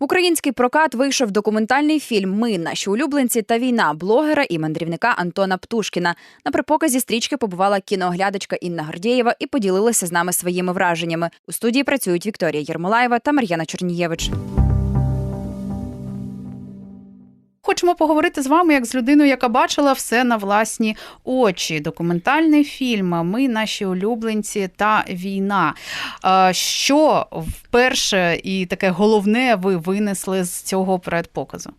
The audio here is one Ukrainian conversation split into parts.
В український прокат вийшов документальний фільм Ми наші улюбленці та війна блогера і мандрівника Антона Птушкіна. На припоказі стрічки побувала кінооглядачка Інна Гордєєва і поділилася з нами своїми враженнями. У студії працюють Вікторія Єрмолаєва та Мар'яна Чернієвич. Хочемо поговорити з вами як з людиною, яка бачила все на власні очі. Документальний фільм Ми наші улюбленці та війна. Що вперше і таке головне ви винесли з цього предпоказу?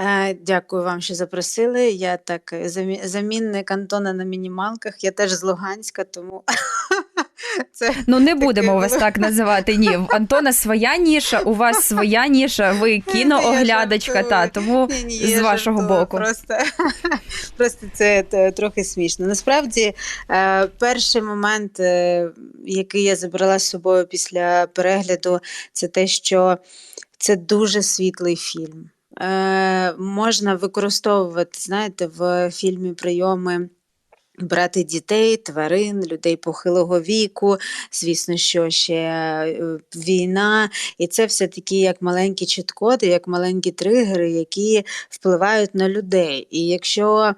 Е, Дякую вам, що запросили. Я так е, замінник Антона на мінімалках. Я теж з Луганська, тому це Ну не будемо вас так називати. Ні, в Антона своя ніша, у вас своя ніша. Ви кінооглядачка. Та тому з вашого жартую, боку. Просто, просто це трохи смішно. Насправді, е, перший момент, е, який я забрала з собою після перегляду, це те, що це дуже світлий фільм. Е, Можна використовувати, знаєте, в фільмі прийоми. Брати дітей, тварин, людей похилого віку, звісно, що ще е, війна, і це все такі як маленькі чіткоди, як маленькі тригери, які впливають на людей. І якщо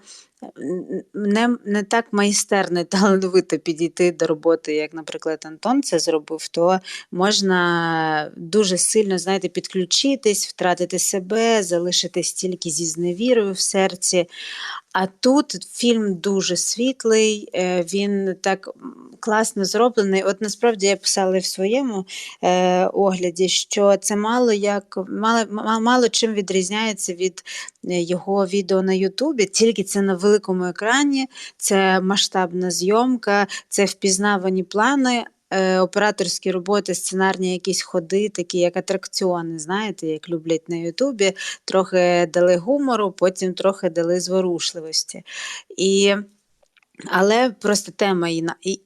не, не так майстерно і талановито підійти до роботи, як, наприклад, Антон це зробив, то можна дуже сильно, знаєте, підключитись, втратити себе, залишитись тільки зі зневірою в серці. А тут фільм дуже світлий, е, він так класно зроблений. От насправді я писала в своєму е, огляді, що це мало як мало, ма- мало чим відрізняється від е, його відео на Ютубі, тільки це на великому екрані, це масштабна зйомка, це впізнавані плани. Е, Операторські роботи, сценарні якісь ходи, такі як атракціони, знаєте, як люблять на Ютубі трохи дали гумору, потім трохи дали зворушливості. І але просто тема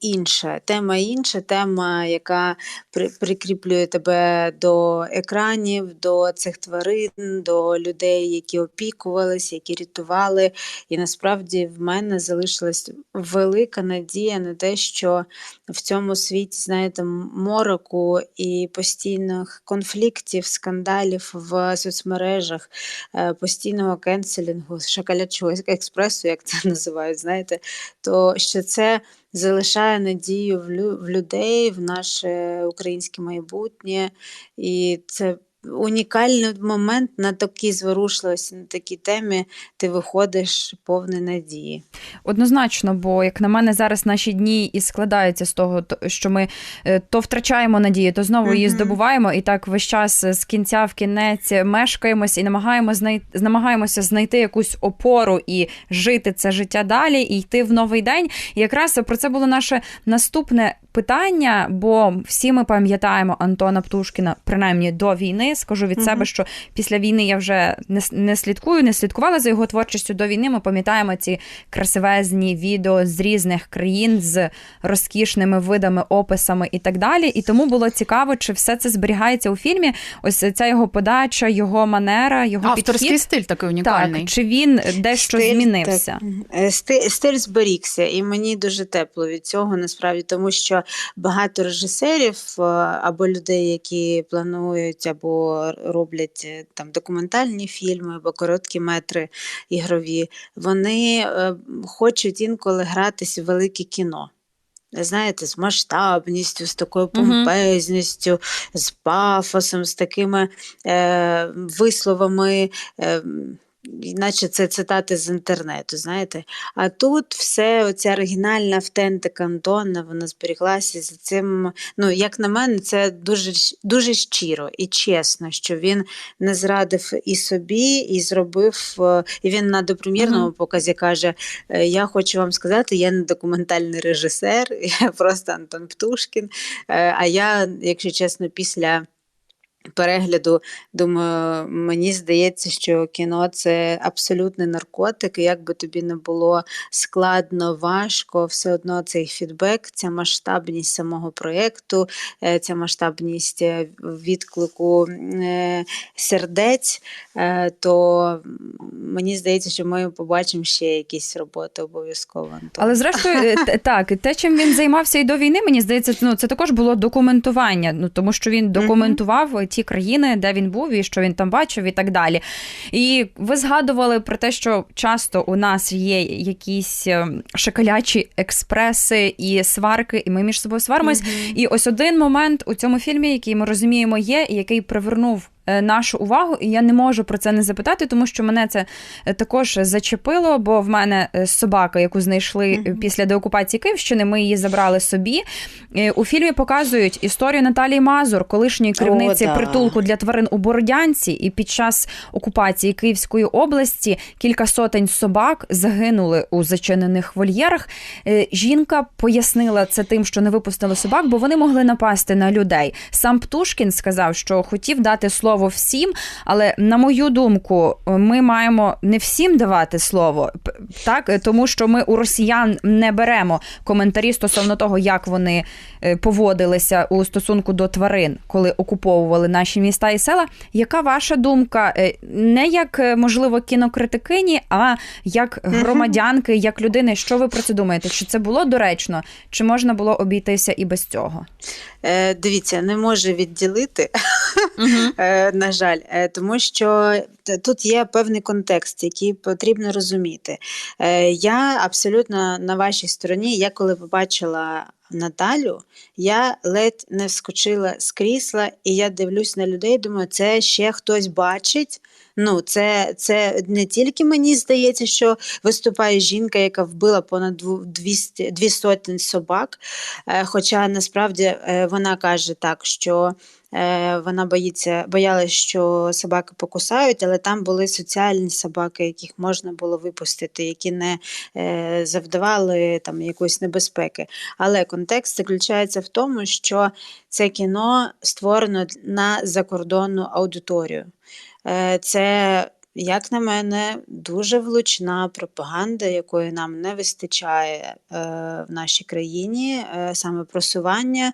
інша. Тема інша, тема, яка при, прикріплює тебе до екранів, до цих тварин, до людей, які опікувалися, які рятували. І насправді в мене залишилась велика надія на те, що в цьому світі, знаєте, мороку і постійних конфліктів, скандалів в соцмережах, е, постійного кенселінгу, шакалячого експресу, як це називають, знаєте, то що це залишає надію в, людей, в наше українське майбутнє. І це унікальний момент на такій зворушливості, на такій темі ти виходиш повний надії. Однозначно, бо як на мене, зараз наші дні і складаються з того, то- що ми е, то втрачаємо надію, то знову її здобуваємо, і так весь час з кінця в кінець мешкаємось і намагаємося знайти, намагаємося знайти якусь опору і жити це життя далі, і йти в новий день. І якраз про це було наше наступне питання, бо всі ми пам'ятаємо Антона Птушкіна, принаймні до війни. Скажу від Мгм. себе, що після війни я вже не, с- не слідкую, не слідкувала за його творчістю до війни. Ми пам'ятаємо ці красивезні відео з різних країн з розкішними видами, описами і так далі. І тому було цікаво, чи все це зберігається у фільмі. Ось ця його подача, його манера, його Авторський підхід. стиль такий унікальний. Так, чи він дещо Стиль, змінився? так. Е, Стиль, стиль зберігся, і мені дуже тепло від цього насправді, тому що багато режисерів е, або людей, які планують або роблять е, там документальні фільми, або короткі метри ігрові, вони е, хочуть інколи гратись в велике кіно. Знаєте, з масштабністю, з такою помпезністю, з пафосом, з такими е, висловами, е, наче це цитати з інтернету, знаєте. А тут все, оця оригінальна автентика Антона, вона зберіглася за цим. Ну, як на мене, це дуже, дуже щиро і чесно, що він не зрадив і собі, і зробив. е, І він на допрем'єрному показі каже: е, Я хочу вам сказати, я не документальний режисер, я просто Антон Птушкін. Е, А я, якщо чесно, після перегляду, думаю, мені здається, що кіно це абсолютний наркотик. і Як би тобі не було складно, важко, все одно цей фідбек, ця масштабність самого проєкту, е, ця масштабність е, відклику е, сердець, то мені здається, що ми побачимо ще якісь роботи обов'язково. Але зрештою, так, те, чим він займався і до війни, мені здається, ну це також було документування. Ну тому що він документував ті ті країни, де він був, і що він там бачив, і так далі. І ви згадували про те, що часто у нас є якісь шакалячі експреси і сварки, і ми між собою сваримось. І ось один момент у цьому фільмі, який ми розуміємо, є, і який привернув. Е, Нашу увагу, і я не можу про це не запитати, тому що мене це е, також зачепило, бо в мене е, собака, яку знайшли після деокупації Київщини, ми її забрали собі. У фільмі показують історію Наталії Мазур, колишньої керівниці да. притулку для тварин у Бородянці. І під час окупації Київської області кілька сотень собак загинули у зачинених вольєрах. Жінка пояснила це тим, що не випустили собак, бо вони могли напасти на людей. Сам Птушкін сказав, що хотів дати слово всім, але на мою думку, ми маємо не всім давати слово, так тому що ми у росіян не беремо коментарі стосовно того, як вони е, поводилися у стосунку до тварин, коли окуповували наші міста і села. Яка ваша думка? Е, Не як е, можливо кінокритикині, а як громадянки, як людини? Що ви про це думаєте? Чи це було доречно, чи можна було обійтися і без цього? Е, дивіться, не можу відділити, е, на жаль, е, тому що тут є певний контекст, який потрібно розуміти. Е, я абсолютно на вашій стороні. Я коли побачила Наталю, я ледь не вскочила з крісла, і я дивлюсь на людей. Думаю, це ще хтось бачить. Ну, це, це не тільки мені здається, що виступає жінка, яка вбила понад дву- 200, дві сотні собак. Е, Хоча насправді е, вона каже так, що е, вона боїться, боялась, що собаки покусають, але там були соціальні собаки, яких можна було випустити, які не завдавали там якоїсь небезпеки. Але контекст заключається в тому, що це кіно створено на закордонну аудиторію. Е, Це, як на мене, дуже влучна пропаганда, якої нам не вистачає е, в нашій країні, е, саме просування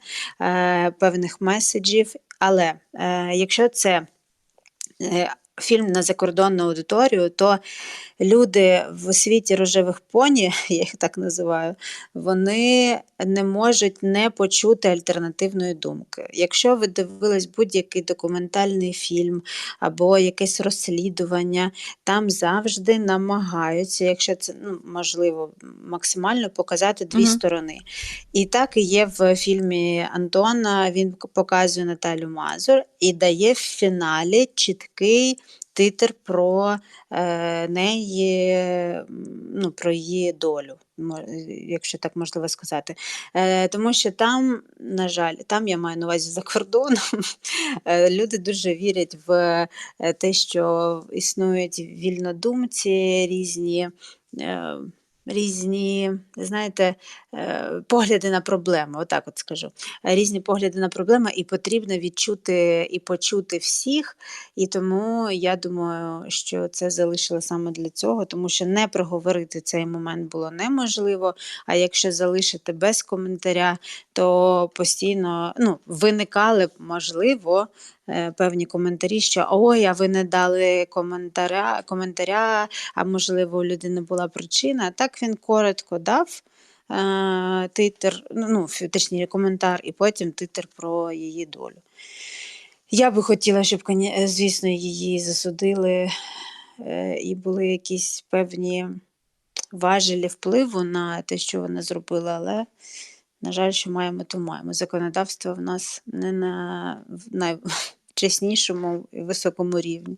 певних меседжів. Але якщо це фільм на закордонну аудиторію, то люди в світі рожевих поні, я їх так називаю, вони не можуть не почути альтернативної думки. Якщо ви дивились будь-який документальний фільм або якесь розслідування, там завжди намагаються, якщо це ну, можливо, максимально показати дві Мгм. сторони. І так і є в фільмі Антона. Він показує Наталю Мазур і дає в фіналі чіткий титр про е, неї, ну, про її долю, якщо так можливо сказати. Е, тому що там, на жаль, там я маю на увазі за кордоном, е, люди дуже вірять в те, що існують вільнодумці різні. Різні, знаєте, погляди на проблеми, отак от скажу. Е, Різні погляди на проблеми, і потрібно відчути і почути всіх. І тому я думаю, що це залишили саме для цього, тому що не проговорити цей момент було неможливо. А якщо залишити без коментаря, то постійно ну, виникали б, можливо, е, певні коментарі, що ой, а ви не дали коментаря, коментаря, а можливо, у людини була причина. Так він коротко дав. Е, Титр, ну, точніше, коментар, і потім титр про її долю. Я би хотіла, щоб, е, звісно, її засудили е, і були якісь певні важелі впливу на те, що вона зробила, але, на жаль, що маємо, то маємо. Законодавство в нас не на найчеснішому і високому рівні.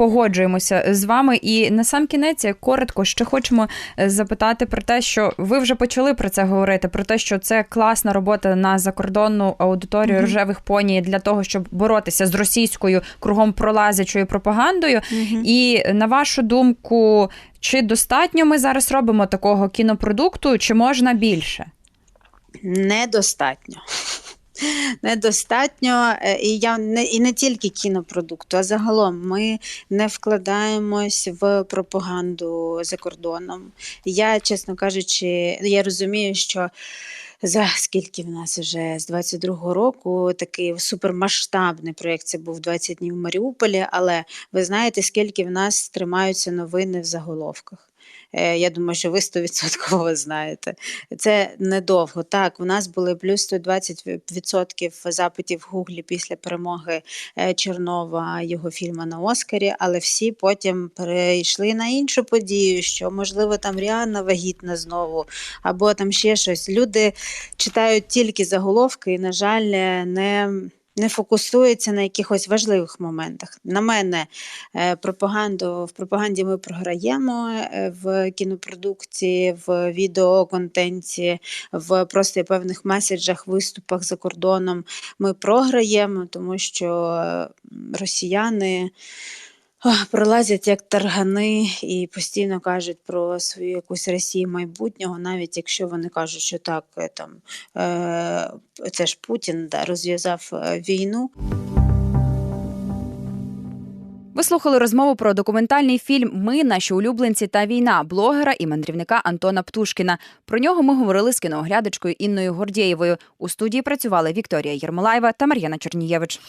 Погоджуємося з вами. І на сам кінець коротко ще хочемо е, запитати про те, що ви вже почали про це говорити, про те, що це класна робота на закордонну аудиторію Мгм. рожевих поні для того, щоб боротися з російською кругом пролазячою пропагандою. І на вашу думку, чи достатньо ми зараз робимо такого кінопродукту, чи можна більше? Недостатньо. Недостатньо, е, і я не і не тільки кінопродукту, а загалом ми не вкладаємось в пропаганду за кордоном. Я, чесно кажучи, я розумію, що за скільки в нас вже з 22-го року такий супермасштабний проєкт це був 20 днів в Маріуполі, але ви знаєте, скільки в нас тримаються новини в заголовках. Е, Я думаю, що ви 100% знаєте. Це недовго. Так, у нас були плюс 120% запитів в Гуглі після перемоги е, Чернова його фільму на Оскарі, але всі потім перейшли на іншу подію, що можливо там Ріанна вагітна знову, або там ще щось. Люди читають тільки заголовки і, на жаль, не. Не фокусується на якихось важливих моментах. На мене е, пропаганду в пропаганді ми програємо е, в кінопродукції, в відеоконтенті, в просто певних меседжах, виступах за кордоном. Ми програємо, тому що росіяни пролазять як таргани і постійно кажуть про свою якусь Росію майбутнього, навіть якщо вони кажуть, що так, е, там е, це ж Путін да, розв'язав е, війну. Ви слухали розмову про документальний фільм Ми, наші улюбленці та війна блогера і мандрівника Антона Птушкіна. Про нього ми говорили з кінооглядачкою Інною Гордєєвою. У студії працювали Вікторія Єрмолаєва та Мар'яна Чернієвич.